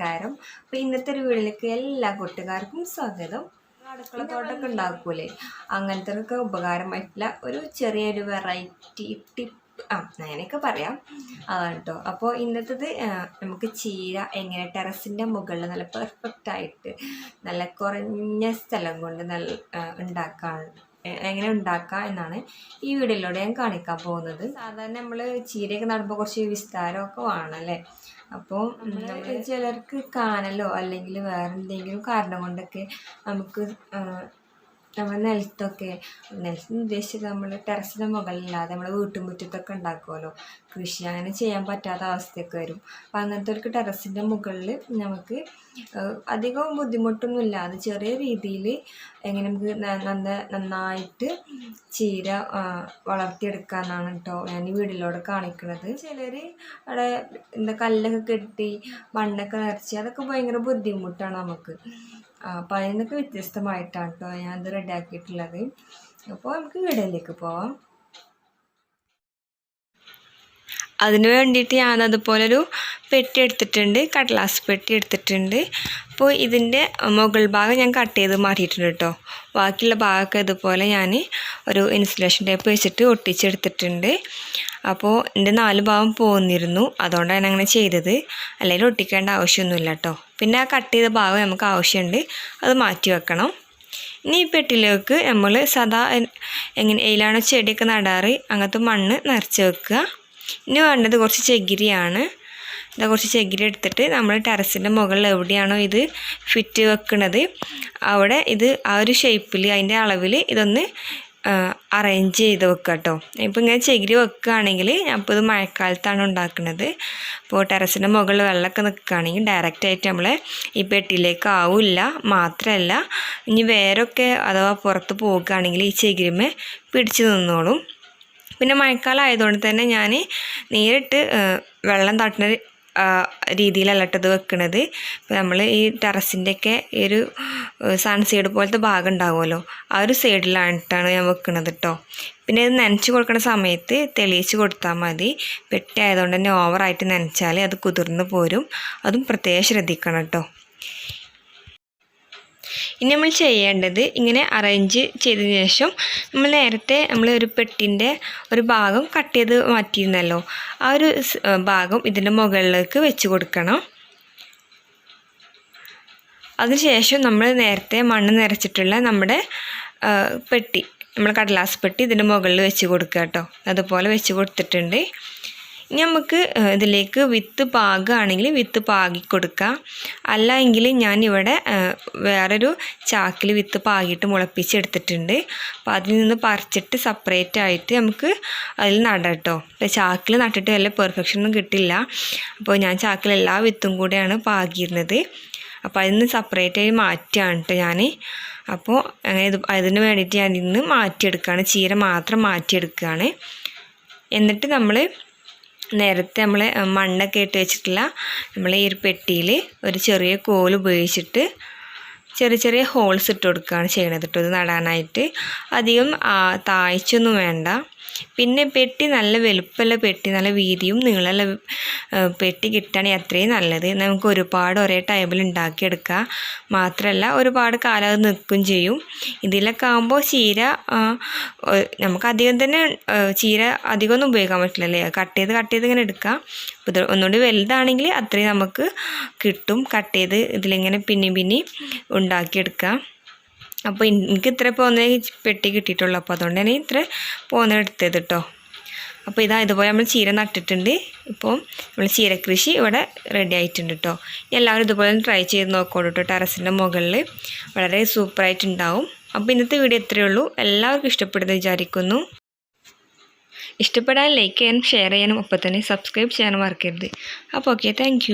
അപ്പോൾ ഇന്നത്തെ ഒരു വീട്ടിലേക്ക് എല്ലാ കൂട്ടുകാർക്കും സ്വാഗതം. അടുക്കള തോട്ടമൊക്കെ ഉണ്ടാക്കൂലേ? അങ്ങനത്തെ ഒക്കെ ഉപകാരമായിട്ടുള്ള ഒരു ചെറിയൊരു വെറൈറ്റി ടിപ്പ് ആ അങ്ങനെയൊക്കെ പറയാം. അതാണ് കേട്ടോ. അപ്പോൾ ഇന്നത്തേത് നമുക്ക് ചീര എങ്ങനെ ടെറസിന്റെ മുകളിൽ നല്ല പെർഫെക്റ്റ് ആയിട്ട് നല്ല കുറഞ്ഞ സ്ഥലം കൊണ്ട് നല്ല ഉണ്ടാക്കാൻ എങ്ങനെ ഉണ്ടാക്കാം എന്നാണ് ഈ വീഡിയോയിലൂടെ ഞാൻ കാണിക്കാൻ പോകുന്നത്. സാധാരണ നമ്മൾ ചീരയൊക്കെ നടുമ്പോൾ കുറച്ച് വിസ്താരമൊക്കെ വേണം അല്ലേ? അപ്പോൾ ചിലർക്ക് കാനലോ അല്ലെങ്കിൽ വേറെ എന്തെങ്കിലും കാരണം കൊണ്ടൊക്കെ നമുക്ക് ആ, നമ്മുടെ നിലത്തൊക്കെ നിലത്ത് ഉദ്ദേശിച്ചത് നമ്മൾ ടെറസിന്റെ മുകളിലല്ലാതെ നമ്മൾ വീട്ടുമുറ്റത്തൊക്കെ ഉണ്ടാക്കുമല്ലോ കൃഷി അങ്ങനെ ചെയ്യാൻ പറ്റാത്ത അവസ്ഥയൊക്കെ വരും. അപ്പം അങ്ങനത്തെ ഒരു ടെറസിന്റെ മുകളിൽ നമുക്ക് അധികം ബുദ്ധിമുട്ടൊന്നും ഇല്ലാതെ ചെറിയ രീതിയിൽ എങ്ങനെ നമുക്ക് നന്ന നന്നായിട്ട് ചീര വളർത്തിയെടുക്കാമെന്നാണ് കേട്ടോ ഞാൻ ഈ വീടിലൂടെ കാണിക്കുന്നത് ചിലർ അവിടെ എന്താ കല്ലൊക്കെ കെട്ടി മണ്ണൊക്കെ നിറച്ച് അതൊക്കെ ഭയങ്കര ബുദ്ധിമുട്ടാണ് നമുക്ക്. അപ്പോൾ അതിൽ നിന്നൊക്കെ വ്യത്യസ്തമായിട്ടാണ് കേട്ടോ ഞാനത് റെഡിയാക്കിയിട്ടുള്ളത് അപ്പോൾ നമുക്ക് വീടിലേക്ക് പോവാം. അതിന് വേണ്ടിയിട്ട് ഞാൻ അതുപോലൊരു പെട്ടി എടുത്തിട്ടുണ്ട് കടലാസ് പെട്ടി എടുത്തിട്ടുണ്ട് അപ്പോൾ ഇതിന്റെ മുകൾ ഭാഗം ഞാൻ കട്ട് ചെയ്ത് മാറ്റിയിട്ടുണ്ട് കേട്ടോ. ബാക്കിയുള്ള ഭാഗമൊക്കെ ഇതുപോലെ ഞാൻ ഒരു ഇൻസുലേഷൻ ടേപ്പ് വെച്ചിട്ട് ഒട്ടിച്ചെടുത്തിട്ടുണ്ട്. അപ്പോൾ എന്റെ നാല് ഭാഗം പോന്നിരുന്നു അതുകൊണ്ടാണ് അങ്ങനെ ചെയ്തത്. അല്ലെങ്കിൽ ഒട്ടിക്കേണ്ട ആവശ്യമൊന്നുമില്ല കേട്ടോ. പിന്നെ ആ കട്ട് ചെയ്ത ഭാഗം നമുക്ക് ആവശ്യമുണ്ട് അത് മാറ്റി വെക്കണം. ഇനി ഈ പെട്ടിലേക്ക് നമ്മൾ സദാ എങ്ങനെ എയിലാണോ ചെടിയൊക്കെ നടാറ് അങ്ങനത്തെ മണ്ണ് നിറച്ച് വെക്കുക. ഇനി വേണ്ടത് കുറച്ച് ചകിരിയാണ്. ഇതാ കുറച്ച് ചകിരി എടുത്തിട്ട് നമ്മൾ ടെറസിന്റെ മുകളിൽ എവിടെയാണോ ഇത് ഫിറ്റ് വെക്കുന്നത് അവിടെ ഇത് ആ ഒരു ഷേപ്പിൽ അതിന്റെ അളവിൽ ഇതൊന്ന് അറേഞ്ച് ചെയ്ത് വെക്കുക കേട്ടോ. ഇപ്പോൾ ഇങ്ങനെ ചകിരി വെക്കുകയാണെങ്കിൽ അപ്പോൾ ഇത് മഴക്കാലത്താണ് ഉണ്ടാക്കുന്നത്. അപ്പോൾ ടെറസിന്റെ മുകളിൽ വെള്ളമൊക്കെ നിൽക്കുകയാണെങ്കിൽ ഡയറക്റ്റായിട്ട് നമ്മൾ ഈ പെട്ടിയിലേക്ക് ആവില്ല മാത്രമല്ല ഇനി വേരൊക്കെ അഥവാ പുറത്ത് പോകുകയാണെങ്കിൽ ഈ ചകിരിമേ പിടിച്ചു നിന്നോളും. പിന്നെ മഴക്കാലം ആയതുകൊണ്ട് തന്നെ ഞാൻ നേരിട്ട് വെള്ളം തട്ടുന്ന രീതിയിലല്ല ഇട്ടത് വെക്കണത്. നമ്മൾ ഈ ടെറസിന്റെയൊക്കെ ഈ ഒരു സൺസൈഡ് പോലത്തെ ഭാഗം ഉണ്ടാകുമല്ലോ ആ ഒരു സൈഡിലായിട്ടാണ് ഞാൻ വെക്കണത് കേട്ടോ പിന്നെ ഇത് നനച്ച് കൊടുക്കുന്ന സമയത്ത് തെളിയിച്ച് കൊടുത്താൽ മതി. പെട്ടി ആയതുകൊണ്ട് തന്നെ ഓവറായിട്ട് നനച്ചാൽ അത് കുതിർന്ന് പോരും. അതും പ്രത്യേകം ശ്രദ്ധിക്കണം കേട്ടോ ഇനി നമ്മൾ ചെയ്യേണ്ടത് ഇങ്ങനെ അറേഞ്ച് ചെയ്തതിന് ശേഷം നമ്മൾ നേരത്തെ നമ്മൾ ഒരു പെട്ടിന്റെ ഒരു ഭാഗം കട്ട് ചെയ്ത് മാറ്റിയിരുന്നല്ലോ. ആ ഒരു ഭാഗം ഇതിന്റെ മുകളിലേക്ക് വെച്ച് കൊടുക്കണം. അതിനുശേഷം നമ്മൾ നേരത്തെ മണ്ണ് നിറച്ചിട്ടുള്ള നമ്മുടെ പെട്ടി നമ്മൾ കടലാസ് പെട്ടി ഇതിന്റെ മുകളിൽ വെച്ച് കൊടുക്കുക കേട്ടോ. അതുപോലെ വെച്ച് കൊടുത്തിട്ടുണ്ട്. ഇനി നമുക്ക് ഇതിലേക്ക് വിത്ത് പാകുകയാണെങ്കിൽ വിത്ത് പാകി കൊടുക്കാം അല്ല എങ്കിൽ ഞാനിവിടെ വേറൊരു ചാക്കിൽ വിത്ത് പാകിയിട്ട് മുളപ്പിച്ചെടുത്തിട്ടുണ്ട്. അപ്പോൾ അതിൽ നിന്ന് പറിച്ചിട്ട് സെപ്പറേറ്റ് ആയിട്ട് നമുക്ക് അതിൽ നടട്ടോ ഇപ്പോൾ ചാക്കിൽ നട്ടിട്ട് വല്ല പെർഫെക്ഷൻ ഒന്നും കിട്ടില്ല. അപ്പോൾ ഞാൻ ചാക്കിൽ എല്ലാ വിത്തും കൂടെയാണ് പാകിയിരുന്നത്. അപ്പോൾ അതിൽ നിന്ന് സെപ്പറേറ്റ് ആയി മാറ്റുകയാണ് കേട്ടോ ഞാൻ അപ്പോൾ അങ്ങനെ ഇത് അതിന് വേണ്ടിയിട്ട് ഞാൻ ഇന്ന് മാറ്റിയെടുക്കുകയാണ്. ചീര മാത്രം മാറ്റിയെടുക്കുകയാണ്. എന്നിട്ട് നമ്മൾ നേരത്തെ നമ്മൾ മണ്ണൊക്കെ ഇട്ട് വെച്ചിട്ടുള്ള നമ്മൾ ഈ ഒരു പെട്ടിയിൽ ഒരു ചെറിയ കോൽ ഉപയോഗിച്ചിട്ട് ചെറിയ ചെറിയ ഹോൾസ് ഇട്ട് കൊടുക്കുകയാണ് ചെയ്യണത് കേട്ടോ ഇത് നടാനായിട്ട്. അധികം താഴ്ചയൊന്നും വേണ്ട. പിന്നെ പെട്ടി നല്ല വലുപ്പമുള്ള പെട്ടി നല്ല വീതിയും നീളമുള്ള പെട്ടി കിട്ടുകയാണെങ്കിൽ അത്രയും നല്ലത്. നമുക്ക് ഒരുപാട് ഒരേ ടൈമിൽ ഉണ്ടാക്കിയെടുക്കാം മാത്രമല്ല ഒരുപാട് കാലം അത് നിൽക്കുകയും ചെയ്യും. ഇതിലൊക്കെ ആകുമ്പോൾ ചീര നമുക്ക് അധികം തന്നെ ചീര അധികം ഒന്നും ഉപയോഗിക്കാൻ പറ്റില്ലല്ലേ? കട്ട് ചെയ്ത് കട്ട് ചെയ്ത് ഇങ്ങനെ എടുക്കാം ഇത് ഒന്നുകൂടി വലുതാണെങ്കിൽ അത്രയും നമുക്ക് കിട്ടും. കട്ട് ചെയ്ത് ഇതിലിങ്ങനെ പിന്നെയും പിന്നെയും ഉണ്ടാക്കിയെടുക്കാം അപ്പോൾ എനിക്ക് ഇത്ര പോകുന്ന പെട്ടി കിട്ടിയിട്ടുള്ളൂ. അപ്പോൾ അതുകൊണ്ട് തന്നെ ഇത്ര പോകുന്ന എടുത്തത് കേട്ടോ അപ്പോൾ ഇതാ ഇതുപോലെ നമ്മൾ ചീര നട്ടിട്ടുണ്ട്. ഇപ്പോൾ നമ്മൾ ചീരക്കൃഷി ഇവിടെ റെഡി ആയിട്ടുണ്ട് കേട്ടോ എല്ലാവരും ഇതുപോലെ ട്രൈ ചെയ്ത് നോക്കോളൂ കേട്ടോ ടെറസിന്റെ മുകളിൽ വളരെ സൂപ്പറായിട്ടുണ്ടാവും അപ്പോൾ ഇന്നത്തെ വീഡിയോ ഇത്രയേ ഉള്ളൂ. എല്ലാവർക്കും ഇഷ്ടപ്പെടുന്നു വിചാരിക്കുന്നു. ഇഷ്ടപ്പെടാൻ ലൈക്ക് ചെയ്യാനും ഷെയർ ചെയ്യാനും ഒപ്പം തന്നെ സബ്സ്ക്രൈബ് ചെയ്യാനും മറക്കരുത്. അപ്പോൾ ഓക്കെ താങ്ക്